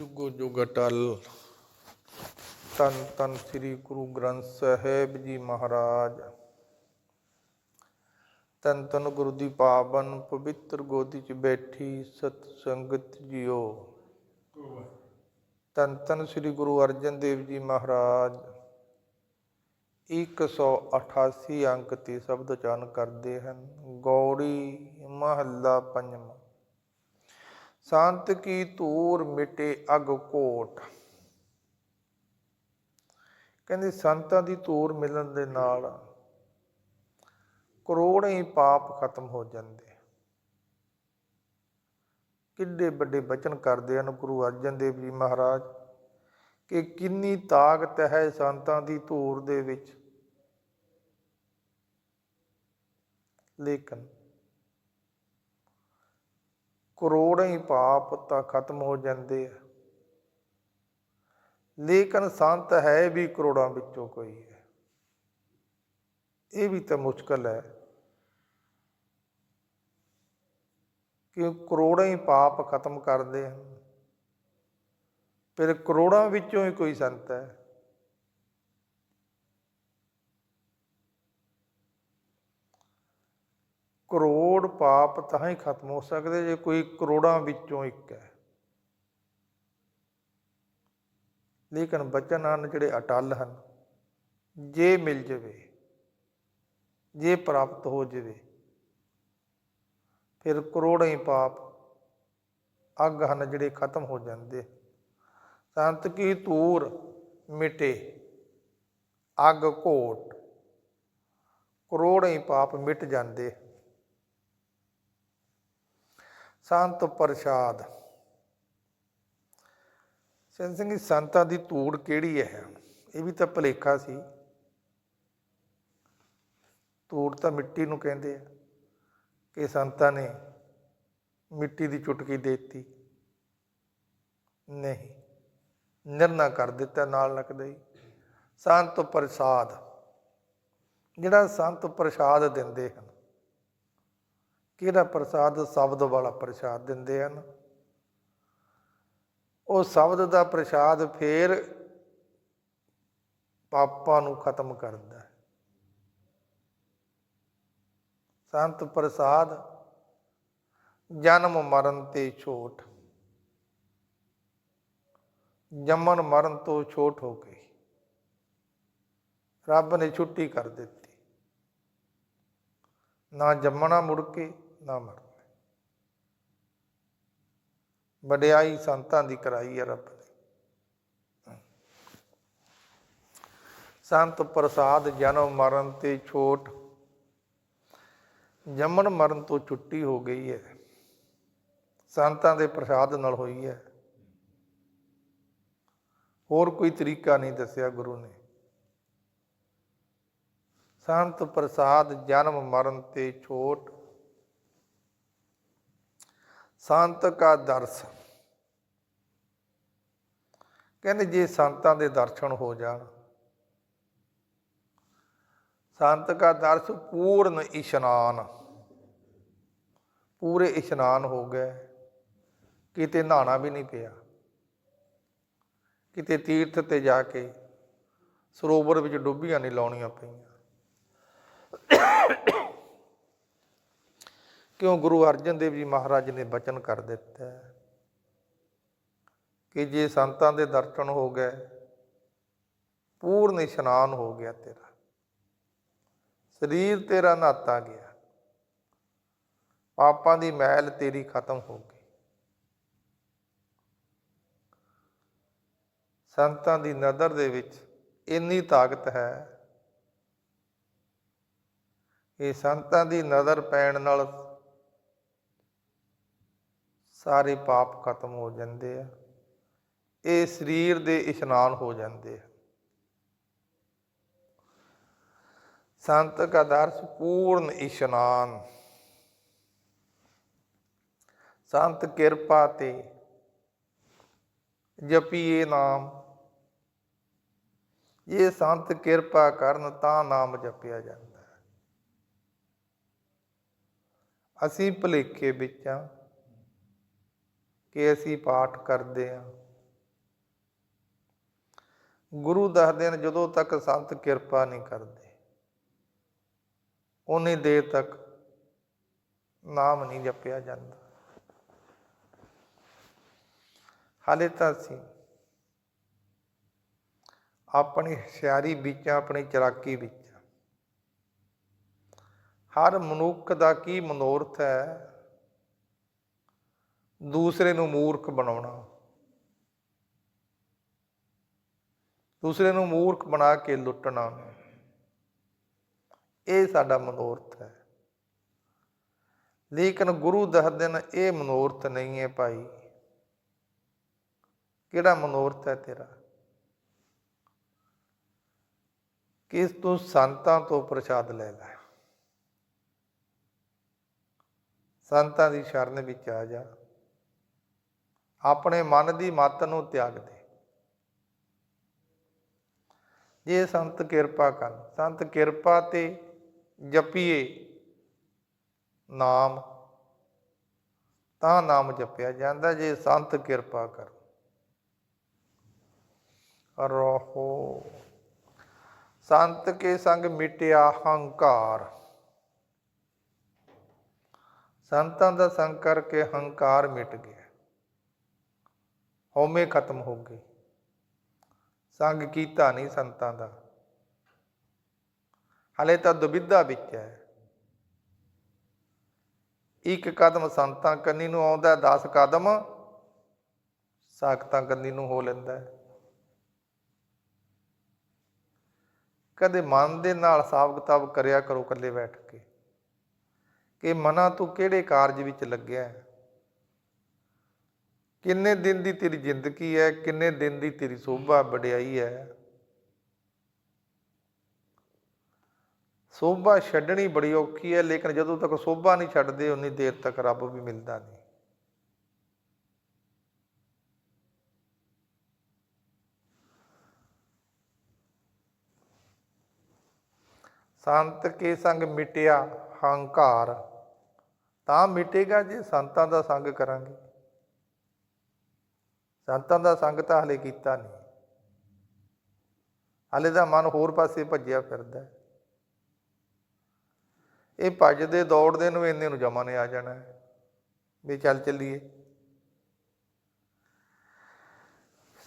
ਜੁਗੋ ਜੁਗ ਅਟਲ। ਤਨ ਤਨ ਸ੍ਰੀ ਗੁਰੂ ਗ੍ਰੰਥ ਸਾਹਿਬ ਜੀ ਮਹਾਰਾਜ। ਤਨ ਤਨ ਗੁਰੂ ਦੀ ਪਾਵਨ ਪਵਿੱਤਰ ਗੋਦੀ 'ਚ ਬੈਠੀ ਸਤ ਸੰਗਤ ਜੀਓ। ਤਨ ਤਨ ਸ੍ਰੀ ਗੁਰੂ ਅਰਜਨ ਦੇਵ ਜੀ ਮਹਾਰਾਜ। 188 ਅੰਕ ਤੇ ਸ਼ਬਦ ਚਾਨ ਕਰਦੇ ਹਨ। ਗੌੜੀ ਮਹੱਲਾ ਪੰਜਵਾਂ। ਸੰਤ ਕੀ ਧੂਰ ਮਿਟੇ ਅਗ ਕੋਟ। ਕਹਿੰਦੇ ਸੰਤਾਂ ਦੀ ਧੂਰ ਮਿਲਣ ਦੇ ਨਾਲ ਕਰੋੜਾਂ ਹੀ ਪਾਪ ਖਤਮ ਹੋ ਜਾਂਦੇ। ਕਿੱਡੇ ਵੱਡੇ ਬਚਨ ਕਰਦੇ ਹਨ ਗੁਰੂ ਅਰਜਨ ਦੇਵ ਜੀ ਮਹਾਰਾਜ ਕਿ ਕਿੰਨੀ ਤਾਕਤ ਹੈ ਸੰਤਾਂ ਦੀ ਧੂਰ ਦੇ ਵਿੱਚ। ਲੇਕਿਨ ਕਰੋੜਾਂ ਹੀ ਪਾਪ ਤਾਂ ਖਤਮ ਹੋ ਜਾਂਦੇ ਆ। ਲੇਕਿਨ ਸੰਤ ਹੈ ਵੀ ਕਰੋੜਾਂ ਵਿੱਚੋਂ ਕੋਈ ਹੈ। ਇਹ ਵੀ ਤਾਂ ਮੁਸ਼ਕਲ ਹੈ ਕਿ ਕਰੋੜਾਂ ਹੀ ਪਾਪ ਖਤਮ ਕਰਦੇ ਹਨ। ਫਿਰ ਕਰੋੜਾਂ ਵਿੱਚੋਂ ਹੀ ਕੋਈ ਸੰਤ ਹੈ। ਕਰੋੜ ਕਰੋੜ ਪਾਪ ਤਾਂ ਹੀ ਖਤਮ ਹੋ ਸਕਦੇ, ਜੇ ਕੋਈ ਕਰੋੜਾਂ ਵਿੱਚੋਂ ਇੱਕ ਹੈ। ਲੇਕਿਨ ਬਚਨ ਹਨ ਜਿਹੜੇ ਅਟਲ ਹਨ। ਜੇ ਮਿਲ ਜਵੇ, ਜੇ ਪ੍ਰਾਪਤ ਹੋ ਜਵੇ, ਫਿਰ ਕਰੋੜਾਂ ਹੀ ਪਾਪ ਅੱਗ ਹਨ ਜਿਹੜੇ ਖਤਮ ਹੋ ਜਾਂਦੇ। ਸੰਤ ਕੀ ਤੂਰ ਮਿਟੇ, ਅੱਗ ਘੋਟ, ਕਰੋੜਾਂ ਹੀ ਪਾਪ ਮਿਟ ਜਾਂਦੇ। ਸੰਤ ਪ੍ਰਸ਼ਾਦ। ਸਿੰਘ ਸਿੰਘ ਜੀ, ਸੰਤਾਂ ਦੀ ਧੂੜ ਕਿਹੜੀ ਹੈ? ਇਹ ਵੀ ਤਾਂ ਭਲੇਖਾ ਸੀ। ਧੂੜ ਤਾਂ ਮਿੱਟੀ ਨੂੰ ਕਹਿੰਦੇ ਆ ਕਿ ਸੰਤਾਂ ਨੇ ਮਿੱਟੀ ਦੀ ਚੁਟਕੀ ਦੇਤੀ। ਨਹੀਂ ਨਿਰਣਾ ਕਰ ਦਿੱਤਾ ਨਾਲ ਨਕਦੇ ਹੀ। ਸੰਤ ਪ੍ਰਸਾਦ। ਜਿਹੜਾ ਸੰਤ ਪ੍ਰਸਾਦ ਦਿੰਦੇ ਹਨ ਕਿਹੜਾ ਪ੍ਰਸਾਦ ਸ਼ਬਦ ਵਾਲਾ ਪ੍ਰਸਾਦ ਦਿੰਦੇ ਹਨ? ਉਹ ਸ਼ਬਦ ਦਾ ਪ੍ਰਸਾਦ ਫੇਰ ਪਾਪਾਂ ਨੂੰ ਖਤਮ ਕਰਦਾ ਹੈ। ਸੰਤ ਪ੍ਰਸਾਦ, ਜਨਮ ਮਰਨ ਤੇ ਛੋਟ। ਜੰਮਣ ਮਰਨ ਤੋਂ ਛੋਟ ਹੋ ਗਈ। ਰੱਬ ਨੇ ਛੁੱਟੀ ਕਰ ਦਿੱਤੀ। ਨਾ ਜੰਮਣਾ ਮੁੜ ਕੇ ਨਾ ਮਰਨਾ ਵਡਿਆਈ ਸੰਤਾਂ ਦੀ ਕਰਾਈ ਹੈ ਰੱਬ ਨੇ। ਸੰਤ ਪ੍ਰਸਾਦ ਜਨਮ ਮਰਨ ਤੇ ਛੋਟ, ਜੰਮਣ ਮਰਨ ਤੋਂ ਛੁੱਟੀ ਹੋ ਗਈ ਹੈ। ਸੰਤਾਂ ਦੇ ਪ੍ਰਸਾਦ ਨਾਲ ਹੋਈ ਹੈ। ਹੋਰ ਕੋਈ ਤਰੀਕਾ ਨਹੀਂ ਦੱਸਿਆ ਗੁਰੂ ਨੇ। ਸੰਤ ਪ੍ਰਸਾਦ ਜਨਮ ਮਰਨ ਤੇ ਛੋਟ ਸੰਤ ਕਾ ਦਰਸ। ਕਹਿੰਦੇ ਜੇ ਸੰਤਾਂ ਦੇ ਦਰਸ਼ਨ ਹੋ ਜਾਣ, ਸੰਤ ਕਾ ਦਰਸ ਪੂਰਨ ਇਸ਼ਨਾਨ। ਪੂਰੇ ਇਸ਼ਨਾਨ ਹੋ ਗਏ। ਕਿਤੇ ਨਹਾਣਾ ਵੀ ਨਹੀਂ ਪਿਆ। ਕਿਤੇ ਤੀਰਥ ਤੇ ਜਾ ਕੇ ਸਰੋਵਰ ਵਿੱਚ ਡੁੱਬੀਆਂ ਨਹੀਂ ਲਾਉਣੀਆਂ ਪਈਆਂ। ਕਿਉਂ ਗੁਰੂ ਅਰਜਨ ਦੇਵ ਜੀ ਮਹਾਰਾਜ ਨੇ ਬਚਨ ਕਰ ਦਿੱਤਾ? ਕਿ ਜੇ ਸੰਤਾਂ ਦੇ ਦਰਸ਼ਨ ਹੋ ਗਏ, ਪੂਰਨ ਇਸ਼ਨਾਨ ਹੋ ਗਿਆ ਤੇਰਾ। ਸਰੀਰ ਤੇਰਾ ਨਹਾਤਾ ਗਿਆ। ਪਾਪਾਂ ਦੀ ਮੈਲ ਤੇਰੀ ਖਤਮ ਹੋ ਗਈ। ਸੰਤਾਂ ਦੀ ਨਜ਼ਰ ਦੇ ਵਿੱਚ ਇੰਨੀ ਤਾਕਤ ਹੈ, ਇਹ ਸੰਤਾਂ ਦੀ ਨਜ਼ਰ ਪੈਣ ਨਾਲ ਸਾਰੇ ਪਾਪ ਖਤਮ ਹੋ ਜਾਂਦੇ ਆ। ਇਹ ਸਰੀਰ ਦੇ ਇਸ਼ਨਾਨ ਹੋ ਜਾਂਦੇ ਆ। ਸੰਤ ਕਾ ਦਰਸ ਪੂਰਨ ਇਸ਼ਨਾਨ। ਸੰਤ ਕਿਰਪਾ ਤੇ ਜਪੀਏ ਨਾਮ। ਇਹ ਸੰਤ ਕਿਰਪਾ ਕਰਨ ਤਾਂ ਨਾਮ ਜਪਿਆ ਜਾਂਦਾ। ਹੈ ਅਸੀਂ ਭੁਲੇਖੇ ਵਿੱਚ ਆ। ਕਿ ਅਸੀਂ ਪਾਠ ਕਰਦੇ ਹਾਂ। ਗੁਰੂ ਦੱਸਦੇ ਨੇ ਜਦੋਂ ਤੱਕ ਸੰਤ ਕਿਰਪਾ ਨਹੀਂ ਕਰਦੇ ਉਨੀ ਦੇਰ ਤੱਕ ਨਾਮ ਨਹੀਂ ਜਪਿਆ ਜਾਂਦਾ। ਹਾਲੇ ਤਾਂ ਅਸੀਂ ਆਪਣੀ ਹੁਸ਼ਿਆਰੀ ਵਿੱਚ, ਆਪਣੀ ਚਲਾਕੀ ਵਿੱਚ, ਹਰ ਮਨੁੱਖ ਦਾ ਕੀ ਮਨੋਰਥ ਹੈ ਦੂਸਰੇ ਨੂੰ ਮੂਰਖ ਬਣਾਉਣਾ। ਦੂਸਰੇ ਨੂੰ ਮੂਰਖ ਬਣਾ ਕੇ ਲੁੱਟਣਾ। ਇਹ ਸਾਡਾ ਮਨੋਰਥ ਹੈ। ਲੇਕਿਨ ਗੁਰੂ ਦੱਸਦੇ ਨੇ, ਇਹ ਮਨੋਰਥ ਨਹੀਂ ਹੈ ਭਾਈ। ਕਿਹੜਾ ਮਨੋਰਥ ਹੈ ਤੇਰਾ? ਕਿਸ ਤੂੰ ਸੰਤਾਂ ਤੋਂ ਪ੍ਰਸ਼ਾਦ ਲੈ ਲੈ। ਸੰਤਾਂ ਦੀ ਸ਼ਰਨ ਵਿੱਚ ਆ ਜਾ। ਆਪਣੇ ਮਨ ਦੀ ਮੱਤ ਨੂੰ ਤਿਆਗ ਦੇ। ਜੇ ਸੰਤ ਕਿਰਪਾ ਕਰਨ ਸੰਤ ਕਿਰਪਾ ਤੇ ਜਪੀਏ ਨਾਮ, ਤਾਂ ਨਾਮ ਜਪਿਆ ਜਾਂਦਾ ਜੇ ਸੰਤ ਕਿਰਪਾ ਕਰ। ਰਹੋ। ਸੰਤ ਕੇ ਸੰਗ ਮਿਟਿਆ ਹੰਕਾਰ। ਸੰਤਾਂ ਦਾ ਸੰਗ ਕਰਕੇ ਹੰਕਾਰ ਮਿਟ ਗਿਆ। ਹਉਮੈ ਖਤਮ ਹੋ ਗਏ। ਸੰਗ ਕੀਤਾ ਨਹੀਂ ਸੰਤਾਂ ਦਾ। ਹਲੇ ਤਾਂ ਦੁਬਿਧਾ ਵਿੱਚ ਹੈ। ਇੱਕ ਕਦਮ ਸੰਤਾਂ ਕੰਨੀ ਨੂੰ ਆਉਂਦਾ 10 ਕਦਮ ਸਾਖਤਾਂ ਕੰਨੀ ਨੂੰ ਹੋ ਲੈਂਦਾ ਹੈ। ਕਦੇ ਮਨ ਦੇ ਨਾਲ ਹਿਸਾਬ ਕਿਤਾਬ ਕਰਿਆ ਕਰੋ ਇਕੱਲੇ ਬੈਠ ਕੇ। ਕਿ ਮਨਾ ਤੂੰ ਕਿਹੜੇ ਕਾਰਜ ਵਿੱਚ ਲੱਗਿਆ ਹੈ? ਕਿੰਨੇ ਦਿਨ ਦੀ ਤੇਰੀ ਜ਼ਿੰਦਗੀ ਹੈ, ਕਿੰਨੇ ਦਿਨ ਦੀ ਤੇਰੀ ਸੋਭਾ ਵਡਿਆਈ ਹੈ? ਸੋਭਾ ਛੱਡਣੀ ਬੜੀ ਔਖੀ ਹੈ, ਲੇਕਿਨ ਜਦੋਂ ਤੱਕ ਸੋਭਾ ਨਹੀਂ ਛੱਡਦੇ, ਉਨੀ ਦੇਰ ਤੱਕ ਰੱਬ ਵੀ ਮਿਲਦਾ ਨਹੀਂ। ਸੰਤ ਕੇ ਸੰਗ ਮਿਟਿਆ ਹੰਕਾਰ, ਤਾਂ ਮਿਟੇਗਾ ਜੇ ਸੰਤਾਂ ਦਾ ਸੰਗ ਕਰਾਂਗੇ। ਸੰਤਾਂ ਦਾ ਸੰਗ ਤਾਂ ਹਲੇ ਕੀਤਾ ਨਹੀਂ। ਹਲੇ ਦਾ ਮਨ ਹੋਰ ਪਾਸੇ ਭੱਜਿਆ ਫਿਰਦਾ। ਇਹ ਭੱਜਦੇ ਦੌੜਦੇ ਨੂੰ ਇੰਨੇ ਨੂੰ ਜਮਾ ਨੇ ਆ ਜਾਣਾ। ਵੀ ਚੱਲ ਚੱਲੀਏ।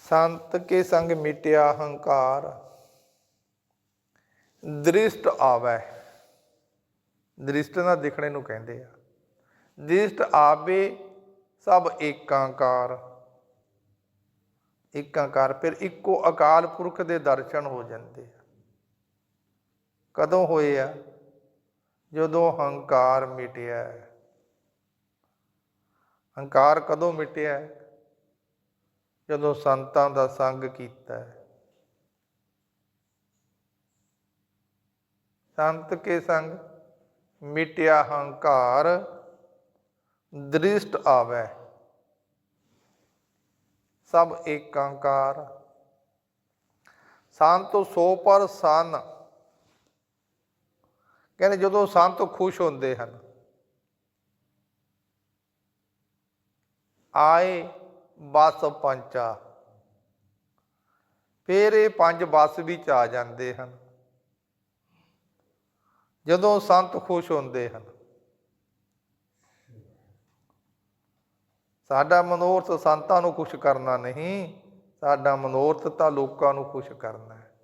ਸੰਤ ਕੇ ਸੰਗ ਮਿਟਿਆ ਹੰਕਾਰ। ਦ੍ਰਿਸ਼ਟ ਆਵੈ। ਦ੍ਰਿਸ਼ਟ ਨਾਲ ਦਿਖਣੇ ਨੂੰ ਕਹਿੰਦੇ ਆ। ਦ੍ਰਿਸ਼ਟ ਆਵੇ ਸਭ ਏਕਾਂਕਾਰ। ਇੱਕ ਏਕਾਂਕਾਰ ਫਿਰ ਇੱਕੋ ਅਕਾਲ ਪੁਰਖ ਦੇ ਦਰਸ਼ਨ ਹੋ ਜਾਂਦੇ ਆ। ਕਦੋਂ ਹੋਏ ਆ? ਜਦੋਂ ਹੰਕਾਰ ਮਿਟਿਆ। ਹੰਕਾਰ ਕਦੋਂ ਮਿਟਿਆ? ਜਦੋਂ ਸੰਤਾਂ ਦਾ ਸੰਗ ਕੀਤਾ। ਹੈ ਸੰਤ ਕੇ ਸੰਗ? ਮਿਟਿਆ ਹੰਕਾਰ, ਦ੍ਰਿਸ਼ਟ ਆਵੈ। ਸਭ ਏਕਾਂਕਾਰ। ਸੰਤ ਸੋ ਪਰ ਸਨ। ਕਹਿੰਦੇ ਜਦੋਂ ਸੰਤ ਖੁਸ਼ ਹੁੰਦੇ ਹਨ, ਆਏ ਬਸ ਪੰਚਾ। ਫਿਰ ਇਹ ਪੰਜ ਬਸ ਵਿੱਚ ਆ ਜਾਂਦੇ ਹਨ। ਜਦੋਂ ਸੰਤ ਖੁਸ਼ ਹੁੰਦੇ ਹਨ ਸਾਡਾ ਮਨੋਰਥ ਸੰਤਾਂ ਨੂੰ ਖੁਸ਼ ਕਰਨਾ ਨਹੀਂ, ਸਾਡਾ ਮਨੋਰਥ ਤਾਂ ਲੋਕਾਂ ਨੂੰ ਖੁਸ਼ ਕਰਨਾ ਹੈ।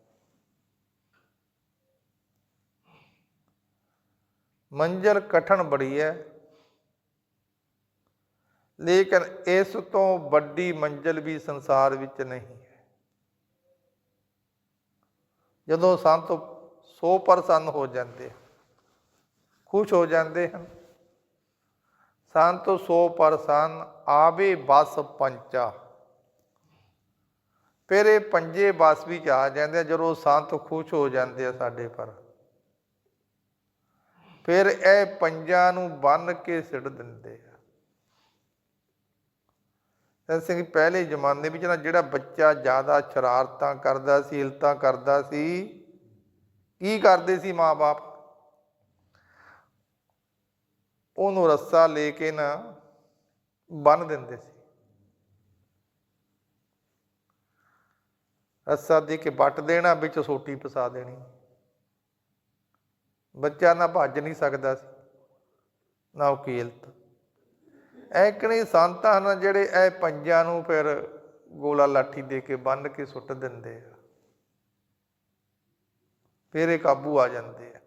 ਮੰਜ਼ਲ ਕਠਨ ਬੜੀ ਹੈ। ਲੇਕਿਨ ਇਸ ਤੋਂ ਵੱਡੀ ਮੰਜ਼ਲ ਵੀ ਸੰਸਾਰ ਵਿੱਚ ਨਹੀਂ ਹੈ। ਜਦੋਂ ਸੰਤ ਸੋ ਪ੍ਰਸੰਨ ਹੋ ਜਾਂਦੇ ਖੁਸ਼ ਹੋ ਜਾਂਦੇ ਹਨ ਸੰਤ ਸੋ ਪ੍ਰਸੰਨ ਆਵੇ ਬਸ ਪੰਚਾ। ਫਿਰ ਇਹ ਪੰਜੇ ਬਸ ਵਿੱਚ ਆ ਜਾਂਦੇ ਆ, ਜਦੋਂ ਸੰਤ ਖੁਸ਼ ਹੋ ਜਾਂਦੇ ਆ ਸਾਡੇ ਪਰ। ਫਿਰ ਇਹ ਪੰਜਾਂ ਨੂੰ ਬੰਨ ਕੇ ਸਿੱਟ ਦਿੰਦੇ ਆ। ਅਸੀਂ ਪਹਿਲੇ ਜ਼ਮਾਨੇ ਵਿੱਚ ਨਾ ਜਿਹੜਾ ਬੱਚਾ ਜ਼ਿਆਦਾ ਸ਼ਰਾਰਤਾਂ ਕਰਦਾ ਸੀ ਇਲਤਾਂ ਕਰਦਾ ਸੀ, ਕੀ ਕਰਦੇ ਸੀ ਮਾਪੇ ਉਹਨੂੰ ਰੱਸਾ ਲੈ ਕੇ ਨਾ ਬੰਨ ਦਿੰਦੇ ਸੀ। ਰੱਸਾ ਦੇ ਕੇ ਵੱਟ ਦੇਣਾ, ਵਿੱਚ ਸੋਟੀ ਪਸਾ ਦੇਣੀ। ਬੱਚਾ ਨਾ ਭੱਜ ਨਹੀਂ ਸਕਦਾ ਸੀ, ਨਾ ਉਕੀਲਤ ਐਕਣੇ ਸੰਤਾਂ ਹਨ ਜਿਹੜੇ ਇਹ ਪੰਜਾਂ ਨੂੰ ਫਿਰ ਗੋਲਾ ਲਾਠੀ ਦੇ ਕੇ ਬੰਨ ਕੇ ਸੁੱਟ ਦਿੰਦੇ ਆ, ਫਿਰ ਇਹ ਕਾਬੂ ਆ ਜਾਂਦੇ ਆ।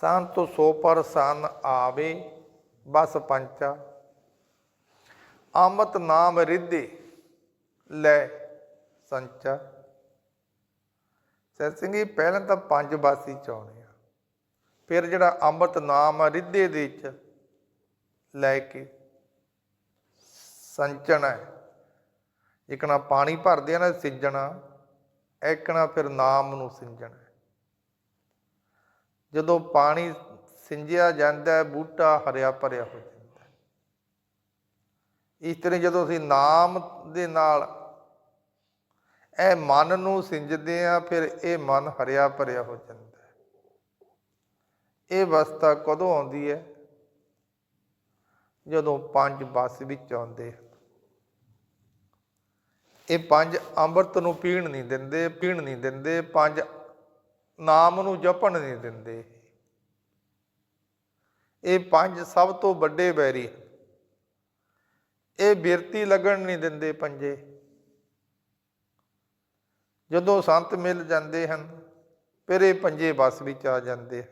ਸੰਤ ਸੋ ਪਰ ਸਨ ਆਵੇ, ਬਸ ਪੰਚਾ। ਆਮਤ ਨਾਮ ਰਿੱਧੇ, ਲੈ ਸੰਚਾ। ਸਰ ਸਿੰਘ ਜੀ, ਪਹਿਲਾਂ ਤਾਂ ਪੰਜ ਬਾਸੀ ਚਾਉਣੇ ਆ। ਫਿਰ ਜਿਹੜਾ ਅੰਮ੍ਰਿਤ ਨਾਮ ਆ ਰਿੱਧੇ ਦੇ ਵਿੱਚ ਲੈ ਕੇ ਸੰਚਣਾ ਹੈ। ਇਕਣਾ ਪਾਣੀ ਭਰਦੇ ਆ ਨਾ, ਸਿੰਜਣਾ। ਇਕਣਾ ਫਿਰ ਨਾਮ ਨੂੰ ਸਿੰਜਣਾ। ਜਦੋਂ ਪਾਣੀ ਸਿੰਜਿਆ ਜਾਂਦਾ ਹੈ, ਬੂਟਾ ਹਰਿਆ ਭਰਿਆ ਹੋ ਜਾਂਦਾ ਇਸ ਤਰ੍ਹਾਂ ਜਦੋਂ ਅਸੀਂ ਨਾਮ ਦੇ ਨਾਲ ਇਹ ਮਨ ਨੂੰ ਸਿੰਜਦੇ ਆ ਫਿਰ ਇਹ ਮਨ ਹਰਿਆ ਭਰਿਆ ਹੋ ਜਾਂਦਾ ਹੈ। ਇਹ ਅਵਸਥਾ ਕਦੋਂ ਆਉਂਦੀ ਹੈ? ਜਦੋਂ ਪੰਜ ਬਸ ਵਿੱਚ ਆਉਂਦੇ ਇਹ ਪੰਜ ਅੰਮ੍ਰਿਤ ਨੂੰ ਪੀਣ ਨਹੀਂ ਦਿੰਦੇ, ਪੀਣ ਨਹੀਂ ਦਿੰਦੇ, ਪੰਜ ਨਾਮ ਨੂੰ ਜਪਣ ਨਹੀਂ ਦਿੰਦੇ। ਇਹ ਪੰਜ ਸਭ ਤੋਂ ਵੱਡੇ ਬੈਰੀ ਹਨ। ਇਹ ਬਿਰਤੀ ਲੱਗਣ ਨਹੀਂ ਦਿੰਦੇ ਪੰਜੇ। ਜਦੋਂ ਸੰਤ ਮਿਲ ਜਾਂਦੇ ਹਨ, ਫਿਰ ਇਹ ਪੰਜੇ ਬਸ ਵਿੱਚ ਆ ਜਾਂਦੇ ਹਨ।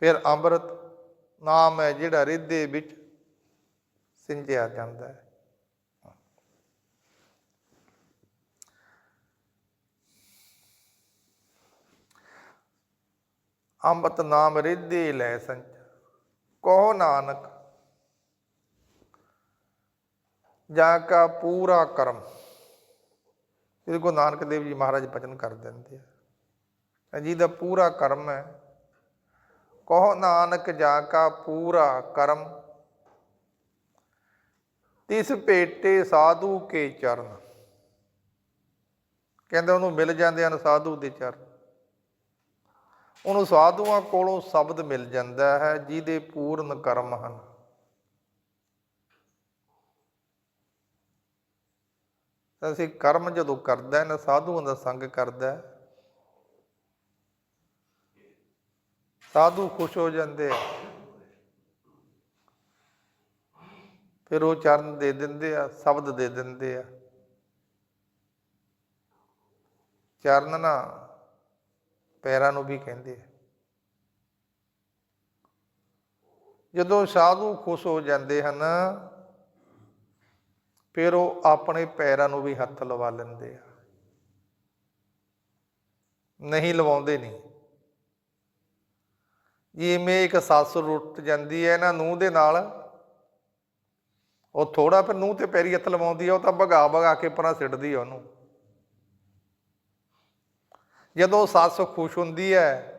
ਫਿਰ ਅੰਮ੍ਰਿਤ ਨਾਮ ਹੈ ਜਿਹੜਾ ਰਿੱਧੇ ਵਿੱਚ ਸਿੰਜਿਆ ਜਾਂਦਾ ਹੈ। ਅੰਮ੍ਰਿਤ ਨਾਮ ਰਿੱਧੇ ਲੈ ਸੰਚ। ਕਹੋ ਨਾਨਕ, ਜਾਂ ਕਾ ਪੂਰਾ ਕਰਮ। ਇਹਦੇ ਕੋ ਨਾਨਕ ਦੇਵ ਜੀ ਮਹਾਰਾਜ ਭਜਨ ਕਰ ਦਿੰਦੇ ਆ। ਜੀ ਦਾ ਪੂਰਾ ਕਰਮ ਹੈ। ਕਹੋ ਨਾਨਕ, ਜਾਂ ਕਾ ਪੂਰਾ ਕਰਮ। ਤਿਸ ਭੇਟੇ ਸਾਧੂ ਕੇ ਚਰਨ। ਕਹਿੰਦੇ ਉਹਨੂੰ ਮਿਲ ਜਾਂਦੇ ਹਨ ਸਾਧੂ ਦੇ ਚਰਨ। ਉਹਨੂੰ ਸਾਧੂਆਂ ਕੋਲੋਂ ਸ਼ਬਦ ਮਿਲ ਜਾਂਦਾ ਹੈ, ਜਿਹਦੇ ਪੂਰਨ ਕਰਮ ਹਨ। ਅਸੀਂ ਕਰਮ ਜਦੋਂ ਕਰਦਾ ਨਾ ਸਾਧੂਆਂ ਦਾ ਸੰਗ ਕਰਦਾ ਸਾਧੂ ਖੁਸ਼ ਹੋ ਜਾਂਦੇ ਆ। ਫਿਰ ਉਹ ਚਰਨ ਦੇ ਦਿੰਦੇ ਆ, ਸ਼ਬਦ ਦੇ ਦਿੰਦੇ ਆ। ਚਰਨ ਨਾ ਪੈਰਾਂ ਨੂੰ ਵੀ ਕਹਿੰਦੇ ਆ। ਜਦੋਂ ਸਾਧੂ ਖੁਸ਼ ਹੋ ਜਾਂਦੇ ਹਨ, ਫਿਰ ਉਹ ਆਪਣੇ ਪੈਰਾਂ ਨੂੰ ਵੀ ਹੱਥ ਲਵਾ ਲੈਂਦੇ ਆ। ਨਹੀਂ ਲਵਾਉਂਦੇ ਨਹੀਂ। ਜਿਵੇਂ ਇੱਕ ਸੱਸ ਰੁੱਟ ਜਾਂਦੀ ਹੈ ਨਾ ਨੂੰਹ ਦੇ ਨਾਲ, ਉਹ ਥੋੜਾ ਫਿਰ ਨੂੰਹ ਤੇ ਪੈਰੀ ਹੱਥ ਲਵਾਉਂਦੀ ਆ, ਉਹ ਤਾਂ ਭਗਾ ਭਗਾ ਕੇ ਪਰਾਂ ਸਿੱਟਦੀ ਆ ਉਹਨੂੰ। ਜਦੋਂ ਸੱਸ ਖੁਸ਼ ਹੁੰਦੀ ਹੈ,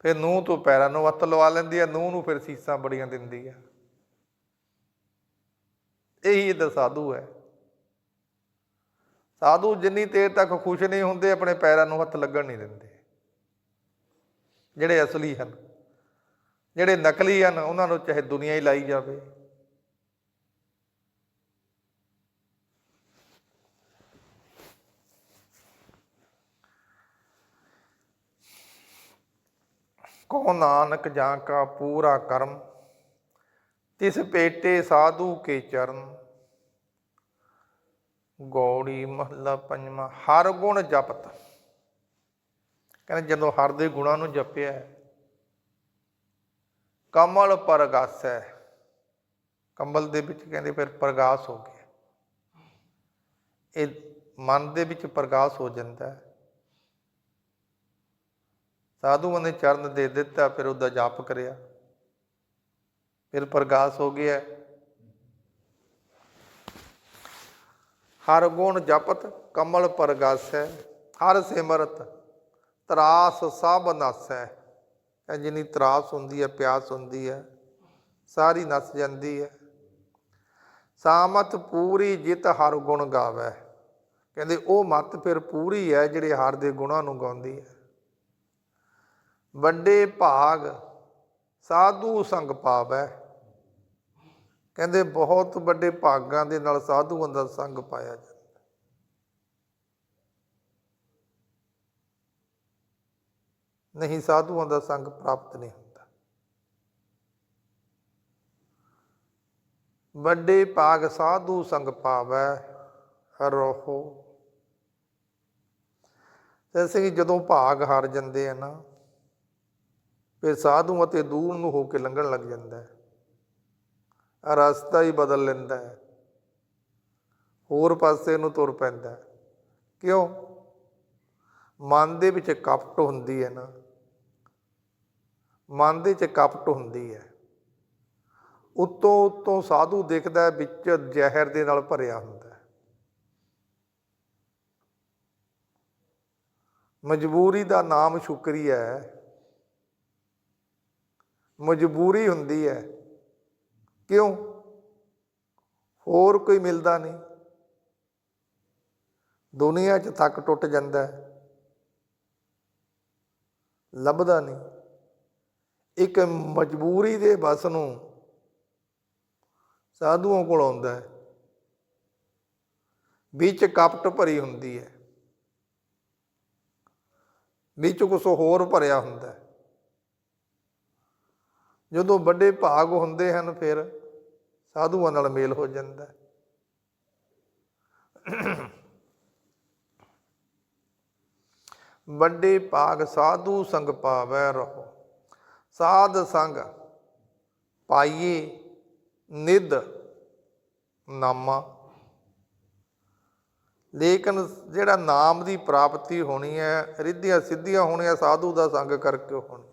ਫਿਰ ਨੂੰਹ ਤੋਂ ਪੈਰਾਂ ਨੂੰ ਹੱਥ ਲਵਾ ਲੈਂਦੀ ਹੈ, ਨੂੰਹ ਨੂੰ ਫਿਰ ਸੀਸਾਂ ਬੜੀਆਂ ਦਿੰਦੀ ਹੈ। ਇਹੀ ਇਹਦਾ ਸਾਧੂ ਹੈ। ਸਾਧੂ ਜਿੰਨੀ ਦੇਰ ਤੱਕ ਖੁਸ਼ ਨਹੀਂ ਹੁੰਦੇ, ਆਪਣੇ ਪੈਰਾਂ ਨੂੰ ਹੱਥ ਲੱਗਣ ਨਹੀਂ ਦਿੰਦੇ। ਜਿਹੜੇ ਅਸਲੀ ਹਨ, ਜਿਹੜੇ ਨਕਲੀ ਹਨ, ਉਹਨਾਂ ਨੂੰ ਚਾਹੇ ਦੁਨੀਆ ਹੀ ਲਾਈ ਜਾਵੇ। ਕੋ ਨਾਨਕ ਜਾਂ ਕਾ ਪੂਰਾ ਕਰਮ, ਤਿਸ ਪੇਟੇ ਸਾਧੂ ਕੇ ਚਰਨ। ਗੌੜੀ ਮਹੱਲਾ ਪੰਜਵਾਂ, ਹਰ ਗੁਣ ਜਪਤ। ਕਹਿੰਦੇ ਜਦੋਂ ਹਰ ਦੇ ਗੁਣਾਂ ਨੂੰ ਜਪਿਆ ਕਮਲ ਪਰਗਾਸੈ। ਕੰਬਲ ਦੇ ਵਿੱਚ ਕਹਿੰਦੇ ਫਿਰ ਪ੍ਰਗਾਸ ਹੋ ਗਿਆ। ਇਹ ਮਨ ਦੇ ਵਿੱਚ ਪ੍ਰਗਾਸ ਹੋ ਜਾਂਦਾ ਹੈ। ਸਾਧੂਆਂ ਨੇ ਚਰਨ ਦੇ ਦਿੱਤਾ, ਫਿਰ ਉਹਦਾ ਜਾਪ ਕਰਿਆ। ਫਿਰ ਪ੍ਰਗਾਸ ਹੋ ਗਿਆ। ਹਰ ਗੁਣ ਜਪਤ, ਕਮਲ ਪ੍ਰਗਾਸੈ, ਹਰ ਸਿਮਰਤ, ਤਰਾਸ ਸਭ ਨਸੈ। ਇਹ ਜਿੰਨੀ ਤਰਾਸ ਹੁੰਦੀ ਹੈ, ਪਿਆਸ ਹੁੰਦੀ ਹੈ, ਸਾਰੀ ਨਸ ਜਾਂਦੀ ਹੈ। ਸਾਮਤ ਪੂਰੀ ਜਿਤ ਹਰ ਗੁਣ ਗਾਵੇ। ਕਹਿੰਦੇ, ਉਹ ਮਤ ਫਿਰ ਪੂਰੀ ਹੈ, ਜਿਹੜੇ ਹਰ ਦੇ ਗੁਣਾਂ ਨੂੰ ਗਾਉਂਦੀ ਹੈ। ਵੱਡੇ ਭਾਗ ਸਾਧੂ ਸੰਗ ਪਾਵੈ। ਕਹਿੰਦੇ ਬਹੁਤ ਵੱਡੇ ਭਾਗਾਂ ਦੇ ਨਾਲ ਸਾਧੂਆਂ ਦਾ ਸੰਗ ਪਾਇਆ ਜਾਂਦਾ। ਨਹੀਂ, ਸਾਧੂਆਂ ਦਾ ਸੰਗ ਪ੍ਰਾਪਤ ਨਹੀਂ ਹੁੰਦਾ। ਵੱਡੇ ਭਾਗ ਸਾਧੂ ਸੰਗ ਪਾਵੈ, ਰਹੋ। ਜੈਸੇ ਕਿ ਜਦੋਂ ਭਾਗ ਹਾਰ ਜਾਂਦੇ ਆ ਨਾ ਫਿਰ ਸਾਧੂ ਅਤੇ ਦੂਰ ਨੂੰ ਹੋ ਕੇ ਲੰਘਣ ਲੱਗ ਜਾਂਦਾ ਹੈ। ਆ ਰਸਤਾ ਹੀ ਬਦਲ ਲੈਂਦਾ ਹੈ। ਹੋਰ ਪਾਸੇ ਨੂੰ ਤੁਰ ਪੈਂਦਾ ਹੈ। ਕਿਉਂ? ਮਨ ਦੇ ਵਿੱਚ ਕਪਟ ਹੁੰਦੀ ਹੈ ਨਾ। ਮਨ ਦੇ ਵਿੱਚ ਕਪਟ ਹੁੰਦੀ ਹੈ। ਉਤੋਂ ਉਤੋਂ ਸਾਧੂ ਦਿਖਦਾ ਵਿੱਚ ਜ਼ਹਿਰ ਦੇ ਨਾਲ ਭਰਿਆ ਹੁੰਦਾ ਮਜਬੂਰੀ ਦਾ ਨਾਮ ਸ਼ੁਕਰੀਆ ਹੈ। ਮਜਬੂਰੀ ਹੁੰਦੀ ਹੈ। ਕਿਉਂ? ਹੋਰ ਕੋਈ ਮਿਲਦਾ ਨਹੀਂ। ਦੁਨੀਆ 'ਚ ਥੱਕ ਟੁੱਟ ਜਾਂਦਾ ਲੱਭਦਾ ਨਹੀਂ। ਇੱਕ ਮਜਬੂਰੀ ਦੇ ਬਸ ਨੂੰ ਸਾਧੂਆਂ ਕੋਲ ਆਉਂਦਾ ਹੈ। ਵਿੱਚ ਕਪਟ ਭਰੀ ਹੁੰਦੀ ਹੈ। ਵਿੱਚ ਕੁਝ ਹੋਰ ਭਰਿਆ ਹੁੰਦਾ ਹੈ। ਜਦੋਂ ਵੱਡੇ ਭਾਗ ਹੁੰਦੇ ਹਨ, ਫਿਰ ਸਾਧੂਆਂ ਨਾਲ ਮੇਲ ਹੋ ਜਾਂਦਾ ਵੱਡੇ ਭਾਗ ਸਾਧੂ ਸੰਗ ਪਾਵੈ ਰਹੋ। ਸਾਧ ਸੰਗ ਪਾਈਏ ਨਿਦ ਨਾਮਾ। ਲੇਕਿਨ ਜਿਹੜਾ ਨਾਮ ਦੀ ਪ੍ਰਾਪਤੀ ਹੋਣੀ ਹੈ, ਰਿੱਧੀਆਂ ਸਿੱਧੀਆਂ ਹੋਣੀਆਂ, ਸਾਧੂ ਦਾ ਸੰਗ ਕਰਕੇ ਹੋਣੀ।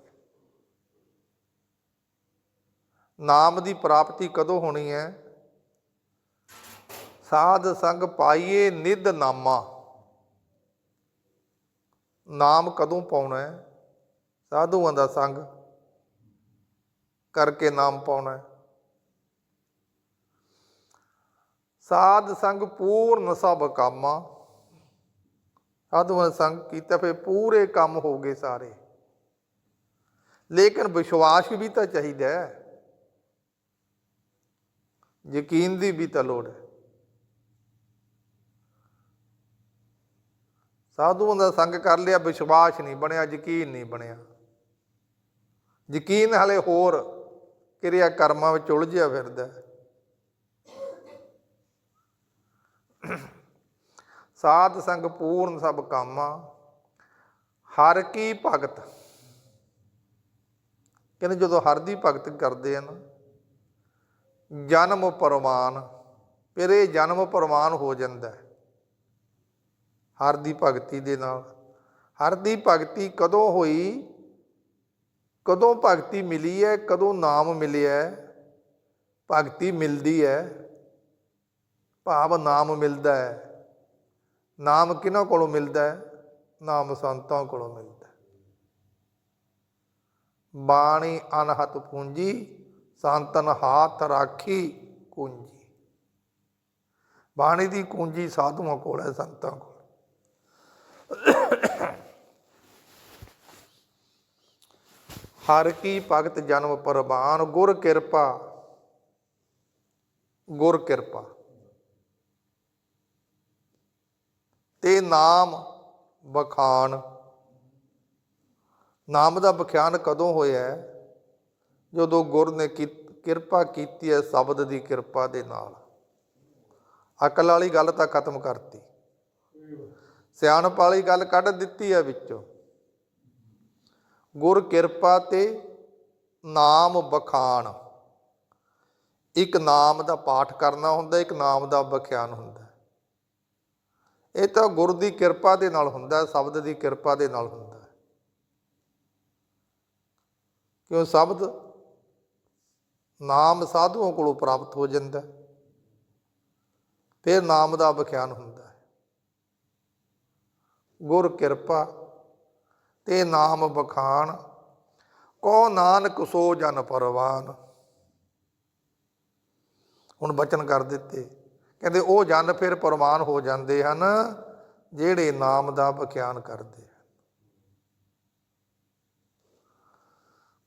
ਨਾਮ ਦੀ ਪ੍ਰਾਪਤੀ ਕਦੋਂ ਹੋਣੀ ਹੈ? ਸਾਧ ਸੰਗ ਪਾਈਏ ਨਿਦ ਨਾਮਾ। ਨਾਮ ਕਦੋਂ ਪਾਉਣਾ ਹੈ? ਸਾਧੂਆਂ ਦਾ ਸੰਗ ਕਰਕੇ ਨਾਮ ਪਾਉਣਾ ਹੈ। ਸਾਧ ਸੰਗ ਪੂਰਨ ਸਭ ਕਾਮਾ। ਸਾਧੂਆਂ ਸੰਗ ਕੀਤਾ ਫਿਰ ਪੂਰੇ ਕੰਮ ਹੋ ਗਏ ਸਾਰੇ। ਲੇਕਿਨ ਵਿਸ਼ਵਾਸ ਵੀ ਤਾਂ ਚਾਹੀਦਾ ਹੈ। ਯਕੀਨ ਦੀ ਵੀ ਤਾਂ ਲੋੜ ਹੈ। ਸਾਧੂਆਂ ਦਾ ਸੰਗ ਕਰ ਲਿਆ, ਵਿਸ਼ਵਾਸ ਨਹੀਂ ਬਣਿਆ, ਯਕੀਨ ਨਹੀਂ ਬਣਿਆ। ਯਕੀਨ ਹਲੇ ਹੋਰ ਕਿਰਿਆ ਕਰਮਾਂ ਵਿੱਚ ਉਲਝਿਆ ਫਿਰਦਾ ਸਾਧ ਸੰਗ ਪੂਰਨ ਸਭ ਕਾਮਾ, ਹਰ ਕੀ ਭਗਤ। ਕਹਿੰਦੇ ਜਦੋਂ ਹਰ ਦੀ ਭਗਤ ਕਰਦੇ ਆ ਨਾ ਜਨਮ ਪਰਮਾਨ ਫਿਰ ਇਹ ਜਨਮ ਪਰਮਾਨ ਹੋ ਜਾਂਦਾ ਹੈ। ਹਰ ਦੀ ਭਗਤੀ ਦੇ ਨਾਲ। ਹਰ ਦੀ ਭਗਤੀ ਕਦੋਂ ਹੋਈ? ਕਦੋਂ ਭਗਤੀ ਮਿਲੀ ਹੈ? ਕਦੋਂ ਨਾਮ ਮਿਲਿਆ ਹੈ? ਭਗਤੀ ਮਿਲਦੀ ਹੈ। ਭਾਵ ਨਾਮ ਮਿਲਦਾ ਹੈ। ਨਾਮ ਕਿਹਨਾਂ ਕੋਲੋਂ ਮਿਲਦਾ ਹੈ? ਨਾਮ ਸੰਤਾਂ ਕੋਲੋਂ ਮਿਲਦਾ ਬਾਣੀ ਅਨਹਤ ਪੂੰਜੀ ਸੰਤਨ ਹਾਥ ਰਾਖੀ ਕੁੰਜੀ। ਬਾਣੀ ਦੀ ਕੁੰਜੀ ਸਾਧੂਆਂ ਕੋਲ ਹੈ, ਸੰਤਾਂ ਕੋਲ। ਹਰ ਕੀ ਭਗਤ ਜਨਮ ਪਰਬਾਨ ਗੁਰ ਕਿਰਪਾ ਗੁਰ ਕਿਰਪਾ। ਤੇ ਨਾਮ ਬਖਾਨ ਨਾਮ ਦਾ ਬਖਿਆਨ ਕਦੋਂ ਹੋਇਆ ਹੈ? ਜਦੋਂ ਗੁਰ ਨੇ ਕੀ- ਕਿਰਪਾ ਕੀਤੀ ਹੈ ਸ਼ਬਦ ਦੀ ਕਿਰਪਾ ਦੇ ਨਾਲ। ਅਕਲ ਵਾਲੀ ਗੱਲ ਤਾਂ ਖਤਮ ਕਰਤੀ। ਸਿਆਣਪ ਵਾਲੀ ਗੱਲ ਕੱਢ ਦਿੱਤੀ ਹੈ ਵਿੱਚੋਂ। ਗੁਰ ਕਿਰਪਾ ਤੇ ਨਾਮ ਬਖਾਨ ਇੱਕ ਨਾਮ ਦਾ ਪਾਠ ਕਰਨਾ ਹੁੰਦਾ, ਇੱਕ ਨਾਮ ਦਾ ਬਖਿਆਨ ਹੁੰਦਾ। ਇਹ ਤਾਂ ਗੁਰ ਦੀ ਕਿਰਪਾ ਦੇ ਨਾਲ ਹੁੰਦਾ, ਸ਼ਬਦ ਦੀ ਕਿਰਪਾ ਦੇ ਨਾਲ ਹੁੰਦਾ। ਕਿਉਂ ਸ਼ਬਦ ਨਾਮ ਸਾਧੂਆਂ ਕੋਲੋਂ ਪ੍ਰਾਪਤ ਹੋ ਜਾਂਦਾ ਫਿਰ ਨਾਮ ਦਾ ਵਿਖਿਆਨ ਹੁੰਦਾ ਹੈ। ਗੁਰ ਕਿਰਪਾ ਤੇ ਨਾਮ ਬਖਾਨ ਕੋ ਨਾਨਕ ਸੋ ਜਨ ਪਰਵਾਨ। ਹੁਣ ਬਚਨ ਕਰ ਦਿੱਤੇ। ਕਹਿੰਦੇ ਉਹ ਜਨ ਫਿਰ ਪਰਮਾਨ ਹੋ ਜਾਂਦੇ ਹਨ, ਜਿਹੜੇ ਨਾਮ ਦਾ ਵਿਖਿਆਨ ਕਰਦੇ।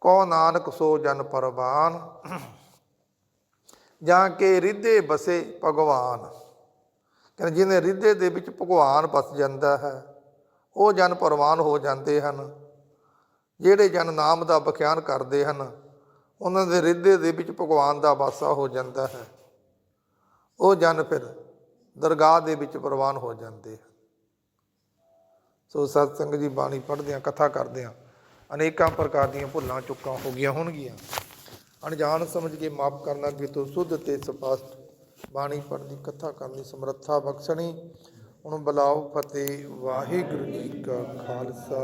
ਕੋ ਨਾਨਕ ਸੋ ਜਨ ਪਰਵਾਨ, ਜਾਂ ਕਿ ਰਿੱਧੇ ਬਸੇ ਭਗਵਾਨ। ਕਹਿੰਦੇ ਜਿਹਨੇ ਰਿੱਧੇ ਦੇ ਵਿੱਚ ਭਗਵਾਨ ਬਸ ਜਾਂਦਾ ਹੈ, ਉਹ ਜਨ ਪਰਵਾਨ ਹੋ ਜਾਂਦੇ ਹਨ। ਜਿਹੜੇ ਜਨ ਨਾਮ ਦਾ ਬਖਿਆਨ ਕਰਦੇ ਹਨ, ਉਹਨਾਂ ਦੇ ਰਿੱਧੇ ਦੇ ਵਿੱਚ ਭਗਵਾਨ ਦਾ ਵਾਸਾ ਹੋ ਜਾਂਦਾ ਹੈ। ਉਹ ਜਨ ਫਿਰ ਦਰਗਾਹ ਦੇ ਵਿੱਚ ਪ੍ਰਵਾਨ ਹੋ ਜਾਂਦੇ ਹਨ। ਸੋ ਸਤਸੰਗ ਜੀ ਬਾਣੀ ਪੜ੍ਹਦਿਆਂ ਕਥਾ ਕਰਦਿਆਂ ਅਨੇਕਾਂ ਪ੍ਰਕਾਰ ਦੀਆਂ ਭੁੱਲਾਂ ਚੁੱਕਾਂ ਹੋ ਗਈਆਂ ਹੋਣਗੀਆਂ। ਅਣਜਾਣ ਸਮਝ ਕੇ ਮਾਫ ਕਰਨਾ ਕਿਤੋਂ ਤੋ ਸੁਧ ਤੇ ਸਪਸ਼ਟ ਬਾਣੀ ਪੜ੍ਹਦੀ ਕਥਾ ਕਰਨ ਦੀ ਸਮਰੱਥਾ ਬਖਸ਼ਣੀ। ਹੁਣ ਬੁਲਾਓ ਫਤਿਹ ਵਾਹਿਗੁਰੂ ਜੀ ਕਾ ਖਾਲਸਾ।